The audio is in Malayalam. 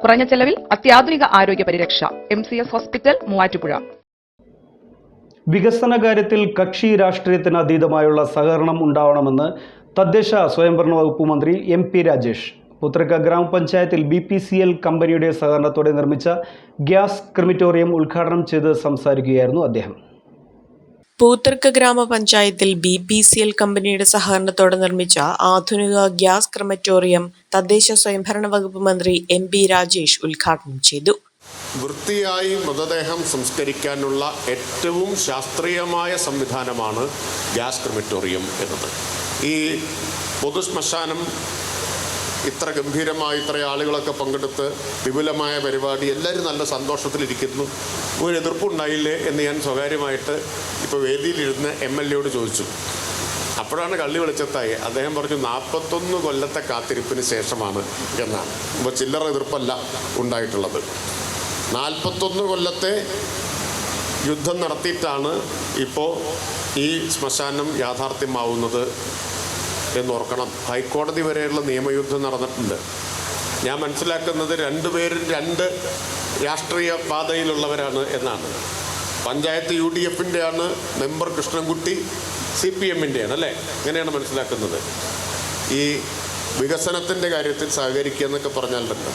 കുറഞ്ഞ ചെലവിൽ അത്യാധുനിക ആരോഗ്യ പരിരക്ഷ. M C S hospital Muvattupuzha. വികസന കാര്യത്തിൽ കക്ഷി രാഷ്ട്രീയത്തിന് അതീതമായുള്ള സഹകരണം ഉണ്ടാവണമെന്ന് തദ്ദേശ സ്വയംഭരണ വകുപ്പ് മന്ത്രി എം പി രാജേഷ്. പുത്രക്ക ഗ്രാമപഞ്ചായത്തിൽ ബി പി സി എൽ കമ്പനിയുടെ സഹകരണത്തോടെ നിർമ്മിച്ച ഗ്യാസ് ക്രിമിറ്റോറിയം ഉദ്ഘാടനം ചെയ്ത് സംസാരിക്കുകയായിരുന്നു അദ്ദേഹം. പൂത്തർക്ക ഗ്രാമപഞ്ചായത്തിൽ ബി പി സി എൽ കമ്പനിയുടെ സഹകരണത്തോടെ നിർമ്മിച്ച ആധുനിക ഗ്യാസ് ക്രമറ്റോറിയം തദ്ദേശ സ്വയംഭരണ വകുപ്പ് മന്ത്രി എം പി രാജേഷ് ഉദ്ഘാടനം ചെയ്തു. വൃത്തിയായി മൃതദേഹം സംസ്കരിക്കാനുള്ള ഏറ്റവും ശാസ്ത്രീയമായ സംവിധാനമാണ് ഗ്യാസ് ക്രമറ്റോറിയം എന്നത്. ഈ പൊതുശ്മശാനം ഇത്ര ഗംഭീരമായി ഇത്ര ആളുകളൊക്കെ പങ്കെടുത്ത് വിപുലമായ പരിപാടി എല്ലാവരും നല്ല സന്തോഷത്തിലിരിക്കുന്നു. ഒരു എതിർപ്പുണ്ടായില്ലേ എന്ന് ഞാൻ സ്വകാര്യമായിട്ട് ഇപ്പോൾ വേദിയിലിരുന്ന് എം എൽ എയോട് ചോദിച്ചു. അപ്പോഴാണ് കള്ളി വെളിച്ചത്തായി. അദ്ദേഹം പറഞ്ഞു നാൽപ്പത്തൊന്ന് കൊല്ലത്തെ കാത്തിരിപ്പിന് ശേഷമാണ് എന്നാണ്. ഇപ്പോൾ ചില്ലറ എതിർപ്പല്ല ഉണ്ടായിട്ടുള്ളത്. നാൽപ്പത്തൊന്ന് കൊല്ലത്തെ യുദ്ധം നടത്തിയിട്ടാണ് ഇപ്പോൾ ഈ ശ്മശാനം യാഥാർത്ഥ്യമാവുന്നത് എന്നോർക്കണം. ഹൈക്കോടതി വരെയുള്ള നിയമയുദ്ധം നടന്നിട്ടുണ്ട്. ഞാൻ മനസ്സിലാക്കുന്നത് രണ്ടുപേരും രണ്ട് രാഷ്ട്രീയ പാതയിലുള്ളവരാണ് എന്നാണ്. പഞ്ചായത്ത് യു ഡി എഫിന്റെ ആണ് മെമ്പർ കൃഷ്ണൻകുട്ടി സി പി എമ്മിന്റെയാണ് അല്ലേ? അങ്ങനെയാണ് മനസ്സിലാക്കുന്നത്? ഈ വികസനത്തിന്റെ കാര്യത്തിൽ സഹകരിക്കുക എന്നൊക്കെ പറഞ്ഞാലുണ്ടല്ലോ